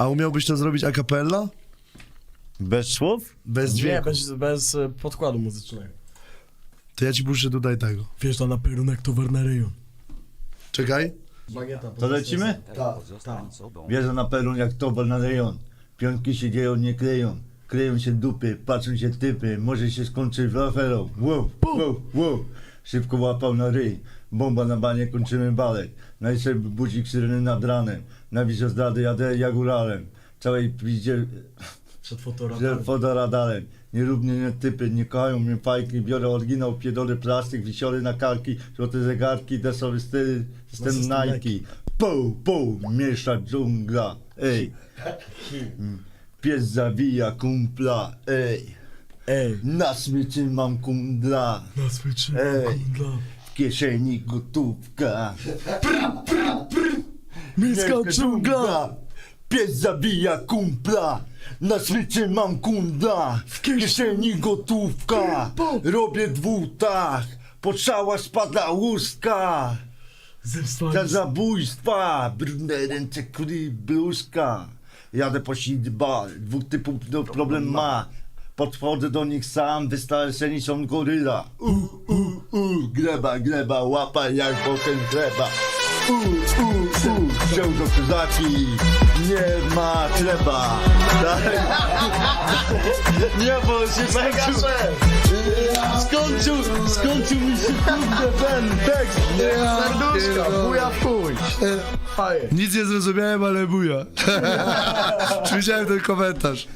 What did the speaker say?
A umiałbyś to zrobić a cappella? Bez słów? Bez Nie, dźwięku. bez, bez e, podkładu muzycznego. To ja ci puszczę tutaj tego. Wjeżdża na perunek towar na rejon. Czekaj. Bagieta. To lecimy? Tak. Wierzę na perun jak towar na rejon. Pionki się dzieją, nie kleją. Kleją się dupy, patrzą się typy. Może się skończyć w aferą. Wow, wow, wow. Szybko łapał na ryj. Bomba na banie, kończymy balet. Najszedł budzik syreny nad ranem. Na wizję zdrady jadę jak uralem. Całej piździe Przed fotoradarem. fotoradarem. Nie lub mnie nie typy, nie kochają mnie fajki. Biorę oryginał, pierdolę plastik, wisiory na karki. Złote zegarki, desowy styl, system Nike. Poł, poł, miesza dżungla, ej. Pies zawija kumpla, ej. Ej, Na smyczy mam kundla, na switchu, Ej. kundla. w kieszeni gotówka. Miejska dżungla. Pies zabija kumpla. Na smyczy mam kundla. W kieszeni gotówka. Robię dwutach. Poczała spada łuska. Zemsta Za zabójstwa. Brudne ręce, kuli bluzka. Jadę po bal. Dwóch typów no, problem ma. Podchodzę do nich sam, wystarczeni są goryla. U, u, u, gleba, gleba, łapa jak bokiem chleba. U, u, u, wziął do kozaki, nie ma chleba. Tak. Nie, bo się skończył, skończył, skończył mi się kurde ten tekst. Serduszka, buja w chuj. Nic nie zrozumiałem, ale buja. Słyszałem ten komentarz.